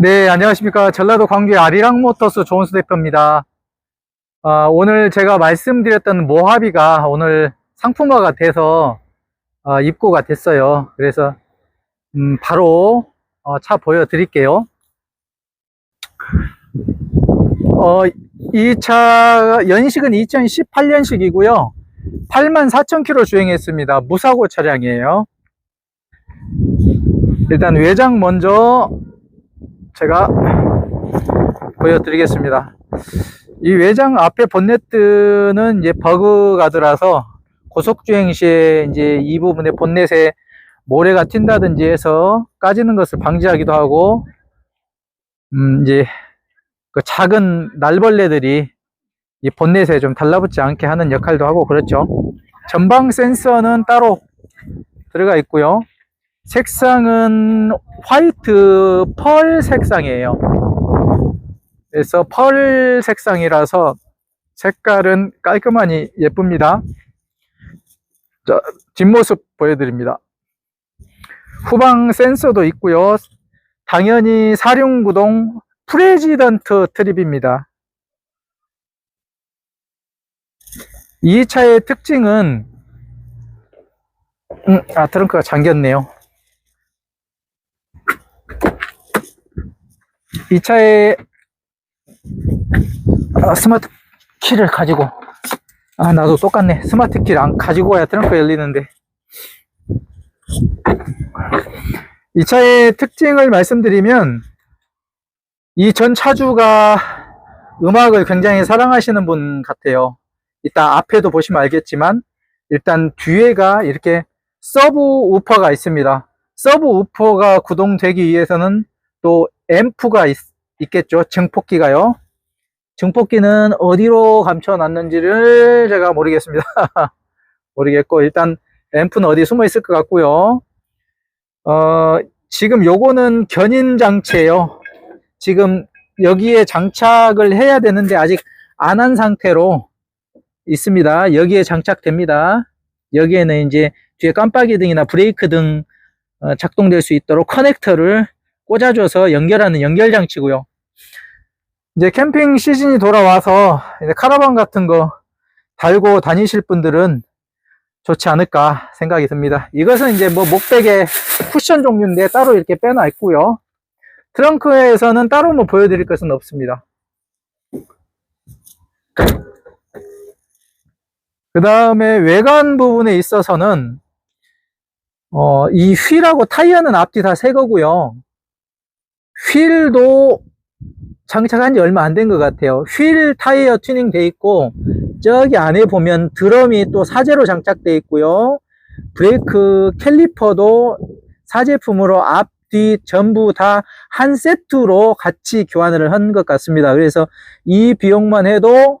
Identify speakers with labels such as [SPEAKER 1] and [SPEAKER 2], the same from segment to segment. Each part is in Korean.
[SPEAKER 1] 네, 안녕하십니까. 전라도 광주의 아리랑 모터스 조은수 대표입니다. 아, 오늘 제가 말씀드렸던 모하비가 오늘 상품화가 돼서 아, 입고가 됐어요. 그래서 음, 바로 어, 차 보여드릴게요. 어, 이 차 연식은 2018년식이고요. 84,000km 주행했습니다. 무사고 차량이에요. 일단 외장 먼저 제가 보여드리겠습니다. 이 외장 앞에 본네트는 이제 버그 가드라서 고속주행 시에 이제 이 부분에 본넷에 모래가 튄다든지 해서 까지는 것을 방지하기도 하고, 음, 이제 그 작은 날벌레들이 이 본넷에 좀 달라붙지 않게 하는 역할도 하고 그렇죠. 전방 센서는 따로 들어가 있고요. 색상은 화이트 펄 색상이에요. 그래서 펄 색상이라서 색깔은 깔끔하니 예쁩니다. 자, 뒷모습 보여드립니다. 후방 센서도 있고요. 당연히 사륜구동 프레지던트 트립입니다. 이 차의 특징은 음, 아 트렁크가 잠겼네요. 이 차에 아, 스마트 키를 가지고 아 나도 똑같네. 스마트 키를 안 가지고 가야 트렁크 열리는데. 이 차의 특징을 말씀드리면 이 전 차주가 음악을 굉장히 사랑하시는 분 같아요. 이따 앞에도 보시면 알겠지만 일단 뒤에가 이렇게 서브 우퍼가 있습니다. 서브 우퍼가 구동되기 위해서는 또 앰프가 있, 있겠죠. 증폭기가요. 증폭기는 어디로 감춰 놨는지를 제가 모르겠습니다. 모르겠고 일단 앰프는 어디 숨어 있을 것 같고요. 어, 지금 요거는 견인 장치예요. 지금 여기에 장착을 해야 되는데 아직 안 한 상태로 있습니다. 여기에 장착됩니다. 여기에는 이제 뒤에 깜빡이 등이나 브레이크 등 어, 작동될 수 있도록 커넥터를 꽂아줘서 연결하는 연결 장치고요. 이제 캠핑 시즌이 돌아와서 이제 카라반 같은 거 달고 다니실 분들은 좋지 않을까 생각이 듭니다. 이것은 이제 뭐 목베개 쿠션 종류인데 따로 이렇게 빼놔 있고요. 트렁크에서는 따로 뭐 보여드릴 것은 없습니다. 그 다음에 외관 부분에 있어서는 어, 이 휠하고 타이어는 앞뒤 다 새 거고요. 휠도 장착한 지 얼마 안 된 것 같아요. 휠 타이어 튜닝 돼 있고 저기 안에 보면 드럼이 또 사제로 장착돼 있고요. 브레이크 캘리퍼도 사제품으로 앞, 뒤 전부 다 한 세트로 같이 교환을 한 것 같습니다. 그래서 이 비용만 해도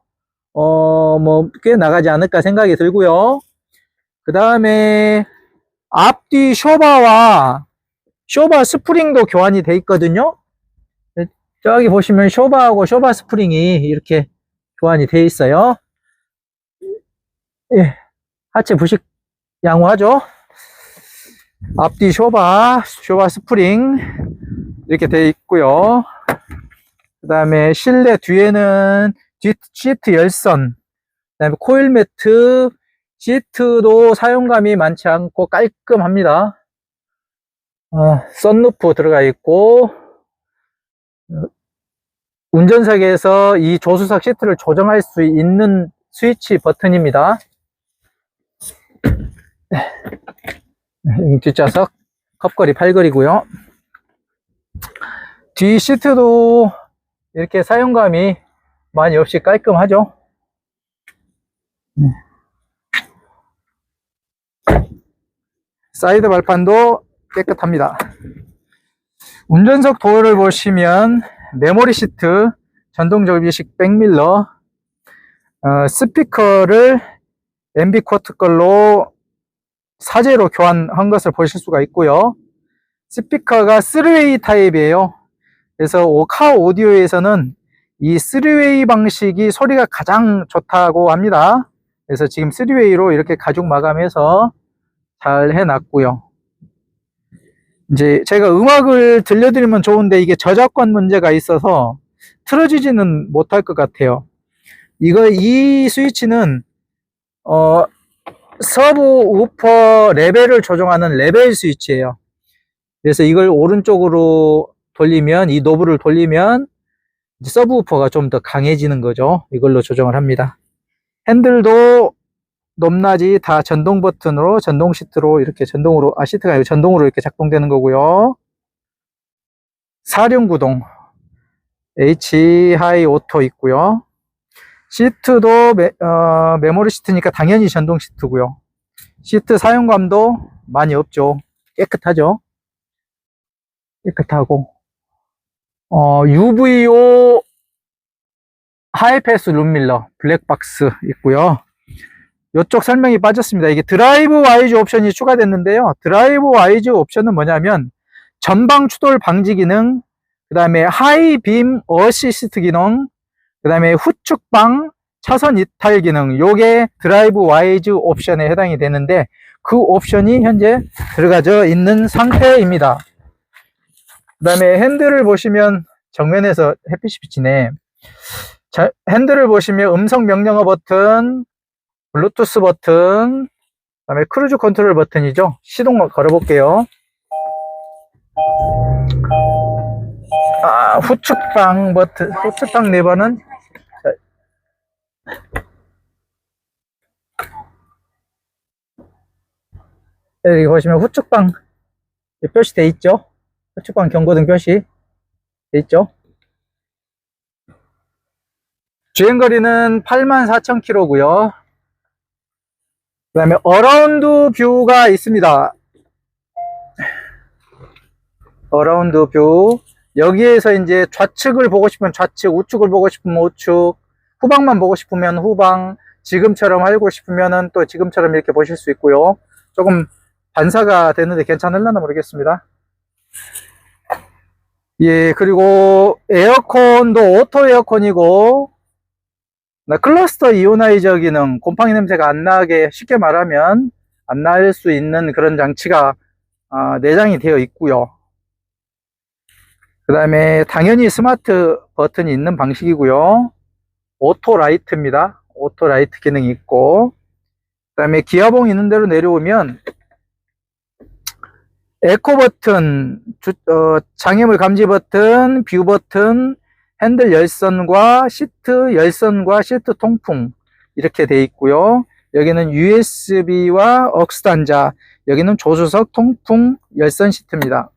[SPEAKER 1] 어 뭐 꽤 나가지 않을까 생각이 들고요. 그 다음에 앞뒤 쇼바와 쇼바 스프링도 교환이 돼 있거든요. 저기 보시면 쇼바하고 쇼바 스프링이 이렇게 교환이 돼 있어요. 예, 하체 부식 양호하죠? 앞뒤 쇼바, 쇼바 스프링 이렇게 돼 있고요. 그 다음에 실내 뒤에는 뒤 시트 열선, 그 다음에 코일 매트, 시트도 사용감이 많지 않고 깔끔합니다. 어, 썬루프 들어가 있고 운전석에서 이 조수석 시트를 조정할 수 있는 스위치 버튼입니다. 뒷좌석 컵걸이 팔걸이고요. 뒤 시트도 이렇게 사용감이 많이 없이 깔끔하죠. 사이드 발판도 깨끗합니다. 운전석 도어를 보시면 메모리 시트, 전동 접이식 백밀러, 어, 스피커를 MB 쿼트 걸로 사제로 교환한 것을 보실 수가 있고요. 스피커가 3웨이 타입이에요. 그래서 카 오디오에서는 이 3웨이 방식이 소리가 가장 좋다고 합니다. 그래서 지금 3웨이로 이렇게 가죽 마감해서 잘 해놨고요. 이제 제가 음악을 들려드리면 좋은데 이게 저작권 문제가 있어서 틀어주지는 못할 것 같아요. 이거 이 스위치는 어 서브 우퍼 레벨을 조정하는 레벨 스위치예요. 그래서 이걸 오른쪽으로 돌리면 이 노브를 돌리면 서브 우퍼가 좀 더 강해지는 거죠. 이걸로 조정을 합니다. 핸들도 높낮이 다 전동 버튼으로 전동 시트로 이렇게 전동으로 아 시트가 아니고 전동으로 이렇게 작동되는 거고요. 사륜구동 H 하이 오토 있고요. 시트도 메, 어, 메모리 시트니까 당연히 전동 시트고요. 시트 사용감도 많이 없죠. 깨끗하죠. 깨끗하고 어, UVO 하이패스 룸밀러 블랙박스 있고요. 이쪽 설명이 빠졌습니다. 이게 드라이브 와이즈 옵션이 추가됐는데요. 드라이브 와이즈 옵션은 뭐냐면 전방 추돌 방지 기능, 그 다음에 하이 빔 어시스트 기능, 그 다음에 후측방 차선 이탈 기능, 요게 드라이브 와이즈 옵션에 해당이 되는데 그 옵션이 현재 들어가져 있는 상태입니다. 그 다음에 핸들을 보시면 정면에서 햇빛이 비치네. 자, 핸들을 보시면 음성 명령어 버튼, 블루투스 버튼, 그 다음에 크루즈 컨트롤 버튼이죠. 시동 걸어볼게요. 아, 후측방 버튼, 후측방 레버는 자, 여기 보시면 후측방 표시돼 있죠. 후측방 경고등 표시 돼 있죠. 주행거리는 84,000km고요. 그 다음에 어라운드 뷰가 있습니다. 어라운드 뷰. 여기에서 이제 좌측을 보고 싶으면 좌측, 우측을 보고 싶으면 우측, 후방만 보고 싶으면 후방, 지금처럼 알고 싶으면은 또 지금처럼 이렇게 보실 수 있고요. 조금 반사가 되는데 괜찮을려나 모르겠습니다. 예, 그리고 에어컨도 오토 에어컨이고, 나 클러스터 이오나이저 기능, 곰팡이 냄새가 안 나게 쉽게 말하면 안 날 수 있는 그런 장치가 아, 내장이 되어 있고요. 그 다음에 당연히 스마트 버튼이 있는 방식이고요. 오토 라이트입니다. 오토 라이트 기능이 있고 그 다음에 기아봉 있는 대로 내려오면 에코 버튼, 주- 어, 장애물 감지 버튼, 뷰 버튼, 핸들 열선과 시트 열선과 시트 통풍 이렇게 돼 있고요. 여기는 USB와 억스 단자, 여기는 조수석 통풍 열선 시트입니다.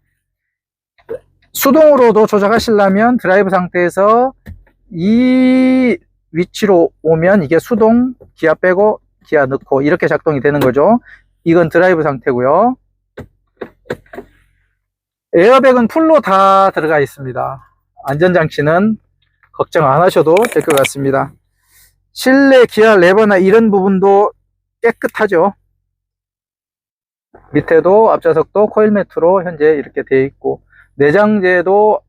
[SPEAKER 1] 수동으로도 조작하시려면 드라이브 상태에서 이 위치로 오면 이게 수동 기아 빼고 기아 넣고 이렇게 작동이 되는 거죠. 이건 드라이브 상태고요. 에어백은 풀로 다 들어가 있습니다. 안전장치는 걱정 안 하셔도 될 것 같습니다. 실내 기아 레버나 이런 부분도 깨끗하죠. 밑에도 앞좌석도 코일 매트로 현재 이렇게 되어 있고 내장재도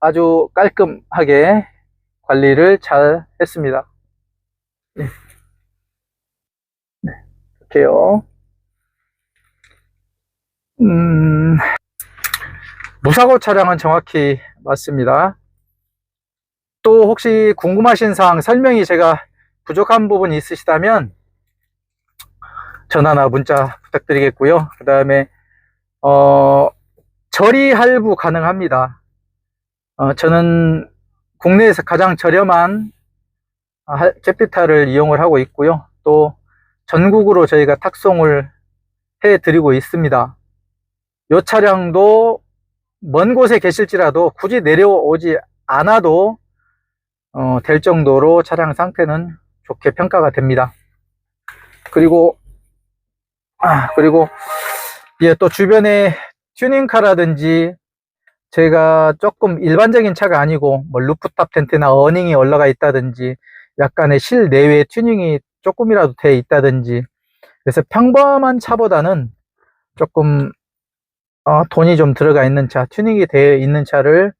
[SPEAKER 1] 아주 깔끔하게 관리를 잘 했습니다. 네. 네, 이렇게요. 음, 무사고 차량은 정확히 맞습니다. 또 혹시 궁금하신 사항 설명이 제가 부족한 부분이 있으시다면 전화나 문자 부탁드리겠고요. 그 다음에 어, 저리 할부 가능합니다. 어, 저는 국내에서 가장 저렴한 아, 캐피탈을 이용을 하고 있고요. 또 전국으로 저희가 탁송을 해 드리고 있습니다. 이 차량도 먼 곳에 계실지라도 굳이 내려오지 않아도 어, 될 정도로 차량 상태는 좋게 평가가 됩니다. 그리고 아, 그리고 예, 또 주변에 튜닝카라든지 제가 조금 일반적인 차가 아니고 뭐 루프탑 텐트나 어닝이 올라가 있다든지 약간의 실내외 튜닝이 조금이라도 돼 있다든지 그래서 평범한 차보다는 조금 어, 돈이 좀 들어가 있는 차, 튜닝이 되어 있는 차를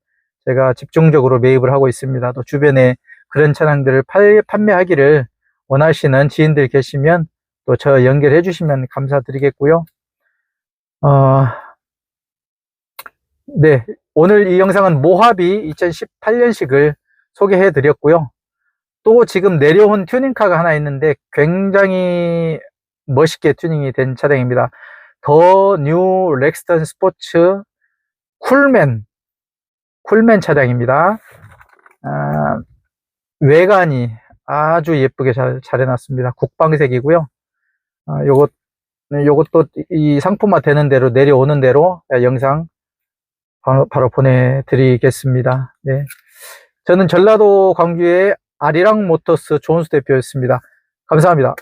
[SPEAKER 1] 제가 집중적으로 매입을 하고 있습니다. 또 주변에 그런 차량들을 팔, 판매하기를 원하시는 지인들 계시면 또 저 연결해 주시면 감사드리겠고요. 어, 네, 오늘 이 영상은 모하비 2018년식을 소개해 드렸고요. 또 지금 내려온 튜닝카가 하나 있는데 굉장히 멋있게 튜닝이 된 차량입니다. 더 뉴 렉스턴 스포츠 쿨맨, 쿨맨 차량입니다. 아, 외관이 아주 예쁘게 잘, 잘 해놨습니다. 국방색이고요. 아, 요것, 요것도 이 상품화 되는 대로 내려오는 대로 영상 바로, 바로 보내드리겠습니다. 네. 저는 전라도 광주의 아리랑 모터스 조은수 대표였습니다. 감사합니다.